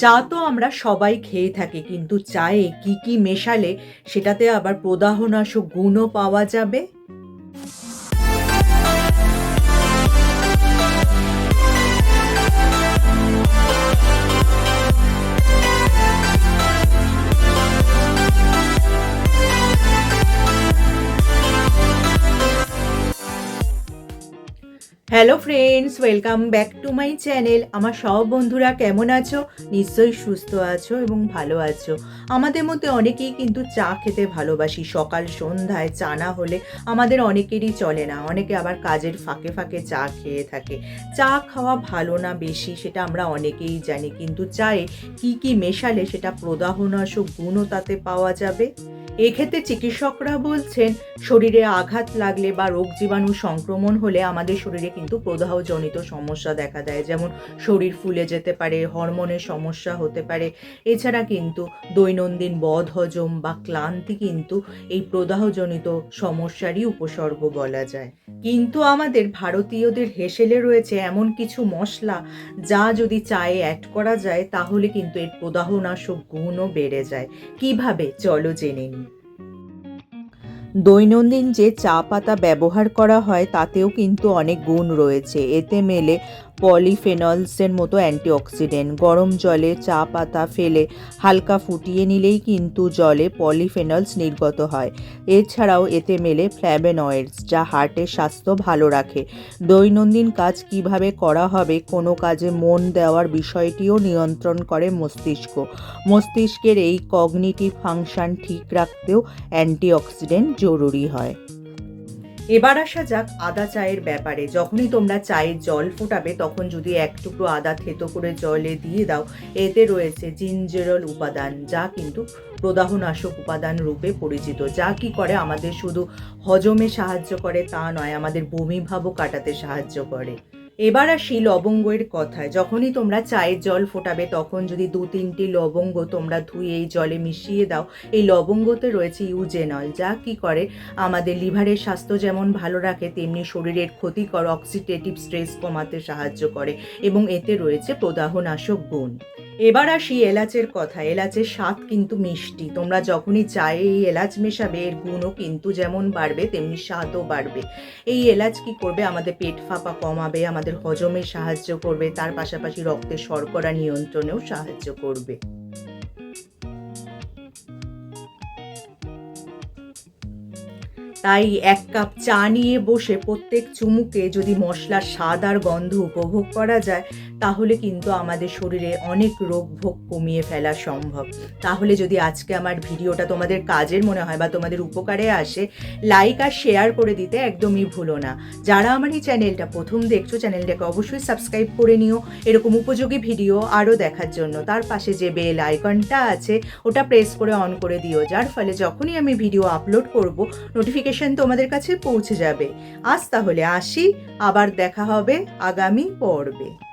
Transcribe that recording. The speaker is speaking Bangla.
চা তো আমরা সবাই খেয়ে থাকি, কিন্তু চায়ে কি কি মেশালে সেটাতে আবার প্রদাহনাশক গুণও পাওয়া যাবে? Hello friends welcome back to my channel আমার সব বন্ধুরা কেমন আছো? নিশ্চয়ই সুস্থ আছো এবং ভালো আছো। আমাদের মধ্যে অনেকেই কিন্তু চা খেতে ভালোবাসি। সকাল, সন্ধ্যায় চা না হলে আমাদের অনেকেরই চলে না। অনেকে আবার কাজের ফাঁকে ফাঁকে চা খেয়ে থাকে। চা খাওয়া ভালো না বেশি, সেটা আমরা অনেকেই জানি। কিন্তু চায়ে কি কি মেশালে সেটা প্রদাহনাশক গুণও তাতে পাওয়া যাবে? এক্ষেত্রে চিকিৎসকরা বলছেন, শরীরে আঘাত লাগলে বা রোগ জীবাণু সংক্রমণ হলে আমাদের শরীরে কিন্তু প্রদাহজনিত সমস্যা দেখা দেয়। যেমন শরীর ফুলে যেতে পারে, হরমোনের সমস্যা হতে পারে। এছাড়া কিন্তু দৈনন্দিন বদ হজম বা ক্লান্তি কিন্তু এই প্রদাহজনিত সমস্যারই উপসর্গ বলা যায়। কিন্তু আমাদের ভারতীয়দের হেসেলে রয়েছে এমন কিছু মশলা যা যদি চায়ে অ্যাড করা যায়, তাহলে কিন্তু এর প্রদাহনাশক গুণও বেড়ে যায়। কীভাবে? চলো জেনে নিই। দৈনন্দিন যে চা পাতা ব্যবহার করা হয় তাতেও কিন্তু অনেক গুণ রয়েছে। এতে মেলে পলিফেনলসের মতো অ্যান্টিঅক্সিডেন্ট। গরম জলে চা পাতা ফেলে হালকা ফুটিয়ে নিলেই কিন্তু জলে পলিফেনলস নির্গত হয়। এছাড়াও এতে মেলে ফ্ল্যাভেনয়েডস, যা হার্টের স্বাস্থ্য ভালো রাখে। দৈনন্দিন কাজ কীভাবে করা হবে কোনো কাজে মন দেওয়ার বিষয়টিও নিয়ন্ত্রণ করে মস্তিষ্ক। মস্তিষ্কের এই কগনিটিভ ফাংশন ঠিক রাখতেও অ্যান্টিঅক্সিডেন্ট জরুরি হয়। এবার আসা যাক আদা চায়ের ব্যাপারে। যখনই তোমরা চায়ের জল ফোটাবে, তখন যদি এক টুকরো আদা থেতো করে জলে দিয়ে দাও, এতে রয়েছে জিঞ্জেরল উপাদান, যা কিন্তু প্রদাহনাশক উপাদান রূপে পরিচিত। যা কি করে? আমাদের শুধু হজমে সাহায্য করে, তা নয়, আমাদের বমিভাবও কাটাতে সাহায্য করে। এবার আসি লবঙ্গের কথায়, যখনই তোমরা চায়ের জল ফোটাবে, তখন যদি দু তিনটি লবঙ্গ তোমরা ধুয়ে এই জলে মিশিয়ে দাও, এই লবঙ্গতে রয়েছে ইউজেনল, যা কি করে আমাদের লিভারের স্বাস্থ্য যেমন ভালো রাখে, তেমনি শরীরের ক্ষতিকর অক্সিটেটিভ স্ট্রেস কমাতে সাহায্য করে এবং এতে রয়েছে প্রদাহনাশক গুণ। এবার আসি এলাচের কথা। এলাচের স্বাদ কিন্তু মিষ্টি। তোমরা যখনই চায়ে এই এলাচ মেশাবে, এর গুণও কিন্তু যেমন বাড়বে, তেমনি স্বাদও বাড়বে। এই এলাচ কি করবে? আমাদের পেট ফাঁপা কমাবে, আমাদের হজমে সাহায্য করবে, তার পাশাপাশি রক্তের শর্করা নিয়ন্ত্রণেও সাহায্য করবে। তাই এক কাপ চা নিয়ে বসে প্রত্যেক চুমুকে যদি মশলার স্বাদ আর গন্ধ উপভোগ করা যায়, তাহলে কিন্তু আমাদের শরীরে অনেক রোগ ভোগ কমিয়ে ফেলা সম্ভব। তাহলে যদি আজকে আমার ভিডিওটা তোমাদের কাজের মনে হয় বা তোমাদের উপকারে আসে লাইক আর শেয়ার করে দিতে একদমই ভুলো না। যারা আমার এই চ্যানেলটা প্রথম দেখছ চ্যানেলটাকে অবশ্যই সাবস্ক্রাইব করে নিও। এরকম উপযোগী ভিডিও আরও দেখার জন্য তার পাশে যে বেল আইকনটা আছে, ওটা প্রেস করে অন করে দিও। যার ফলে যখনই আমি ভিডিও আপলোড করব নোটিফিকেশন তোমাদের কাছে পৌঁছে যাবে। আজ তাহলে আসি আবার দেখা হবে আগামী পর্বে।